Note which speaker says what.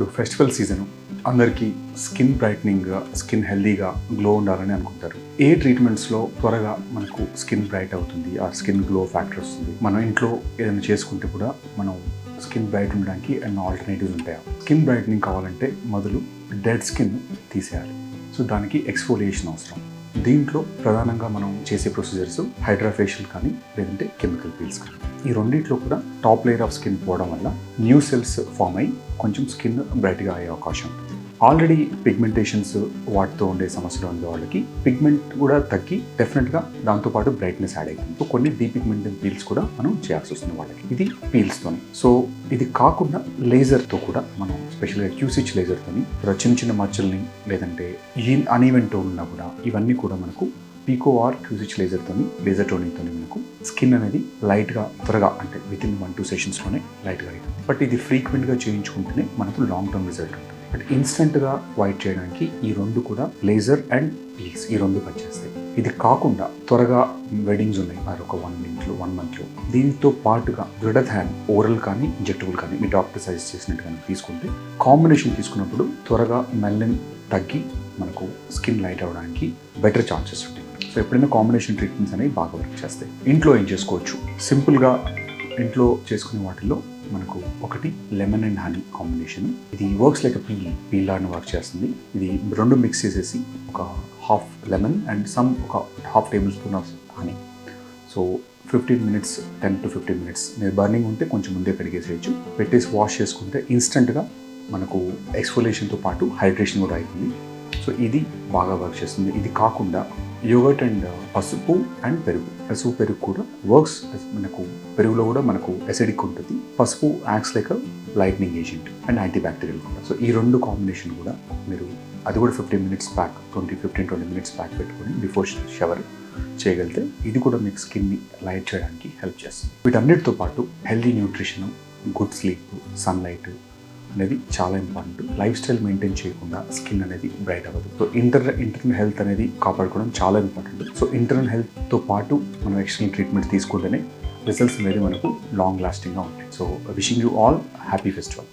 Speaker 1: ఇప్పుడు festival season. అందరికీ skin బ్రైట్నింగ్గా స్కిన్ హెల్దీగా గ్లో ఉండాలని అనుకుంటారు. ఏ ట్రీట్మెంట్స్లో త్వరగా మనకు స్కిన్ బ్రైట్ అవుతుంది ఆ స్కిన్ గ్లో ఫ్యాక్టర్ వస్తుంది? మనం ఇంట్లో ఏదైనా చేసుకుంటే కూడా మనం స్కిన్ బ్రైట్ ఉండడానికి అండ్ ఆల్టర్నేటివ్స్ ఉంటాయి? స్కిన్ బ్రైట్నింగ్ కావాలంటే మొదలు డెడ్ స్కిన్ తీసేయాలి. సో దానికి ఎక్స్ఫోలియేషన్ అవసరం. దీంట్లో ప్రధానంగా మనం చేసే ప్రొసీజర్స్ హైడ్రాఫేషియల్ కానీ లేదంటే కెమికల్ పీల్స్ కానీ. ఈ రెండిట్లో కూడా టాప్ లేయర్ ఆఫ్ స్కిన్ పోవడం వల్ల న్యూ సెల్స్ ఫామ్ అయ్యి కొంచెం స్కిన్ బ్రైట్గా అయ్యే అవకాశం ఉంటుంది ఆల్రెడీ పిగ్మెంటేషన్స్ వాటితో ఉండే సమస్యలు ఉండే వాళ్ళకి పిగ్మెంట్ కూడా తగ్గి డెఫినెట్గా దాంతోపాటు బ్రైట్నెస్ యాడ్ అవుతుంది సో కొన్ని డీపిగ్మెంటెడ్ పీల్స్ కూడా మనం చేయాల్సి వస్తుంది వాళ్ళకి. ఇది పీల్స్తో సో ఇది కాకుండా లేజర్తో కూడా మనం స్పెషల్గా క్యూసిచ్ లేజర్తోని చిన్న చిన్న మచ్చల్ని లేదంటే ఈ అన్ఈవెంట్ ఉన్నా కూడా ఇవన్నీ కూడా మనకు పీకో ఆర్ క్యూసిచ్ లేజర్తోని లేజర్ టోనింగ్తో మనకు స్కిన్ అనేది లైట్గా త్వరగా అంటే విత్ ఇన్ వన్ టూ సెషన్స్లోనే లైట్గా అవుతుంది బట్ ఇది ఫ్రీక్వెంట్గా చేయించుకుంటేనే మనకు లాంగ్ టర్మ్ రిజల్ట్ ఉంటుంది. బట్ ఇన్స్టెంట్గా వైట్ చేయడానికి ఈ రెండు కూడా లేజర్ అండ్ పీల్స్ ఈ రెండు పనిచేస్తాయి ఇది కాకుండా త్వరగా వెడ్డింగ్స్ ఉన్నాయి. మరి ఒక వన్ మంత్లో వన్ మంత్లో దీంతో పాటుగా హ్యాండ్ ఓరల్ కానీ ఇంజెక్టబుల్ కానీ మీ డాక్టర్ సజెస్ట్ చేసినట్టు కానీ తీసుకుంటే కాంబినేషన్ తీసుకున్నప్పుడు త్వరగా మెల్లన్ తగ్గి మనకు స్కిన్ లైట్ అవ్వడానికి బెటర్ ఛాన్సెస్ ఉంటాయి. సో ఎప్పుడైనా కాంబినేషన్ ట్రీట్మెంట్స్ అనేవి బాగా వర్క్ చేస్తాయి. ఇంట్లో ఏం చేసుకోవచ్చు? సింపుల్గా ఇంట్లో చేసుకునే వాటిల్లో మనకు ఒకటి లెమన్ అండ్ హనీ కాంబినేషన్ ఇది works like pee peel work చేస్తుంది. ఇది రెండు మిక్స్ చేసేసి ఒక హాఫ్ లెమన్ అండ్ సమ్ ఒక half tablespoon of honey so fifteen minutes ten to fifteen minutes మీరు బర్నింగ్ ఉంటే కొంచెం ముందే కడిగేసేయచ్చు. పెట్టేసి వాష్ చేసుకుంటే ఇన్స్టెంట్గా మనకు ఎక్స్ఫోలేషన్తో పాటు హైడ్రేషన్ కూడా అవుతుంది సో ఇది బాగా వర్క్ చేస్తుంది. ఇది కాకుండా యోగట్ అండ్ పసుపు అండ్ పెరుగు. పసుపు పెరుగు కూడా వర్క్స్ మనకు పెరుగులో కూడా మనకు ఎసిడిక్ ఉంటుంది. పసుపు acts like lightening agent and antibacterial కూడా సో ఈ రెండు కాంబినేషన్ కూడా మీరు అది కూడా fifteen minutes pack twenty fifteen twenty minutes pack పెట్టుకొని బిఫోర్ షవర్ చేయగలిగితే ఇది కూడా మీకు స్కిన్ని లైట్ చేయడానికి హెల్ప్ చేస్తుంది. వీటన్నిటితో పాటు healthy nutrition good sleep sunlight అనేది చాలా ఇంపార్టెంట్ లైఫ్ స్టైల్ మెయింటైన్ చేయకుండా స్కిన్ అనేది బ్రైట్ అవ్వదు. సో ఇంటర్ ఇంటర్నల్ హెల్త్ అనేది కాపాడుకోవడం చాలా ఇంపార్టెంట్ సో ఇంటర్నల్ హెల్త్తో పాటు మనం ఎక్స్టర్నల్ ట్రీట్మెంట్ తీసుకుంటేనే రిజల్ట్స్ అనేది మనకు లాంగ్ లాస్టింగ్గా ఉంటాయి. So wishing you all happy festival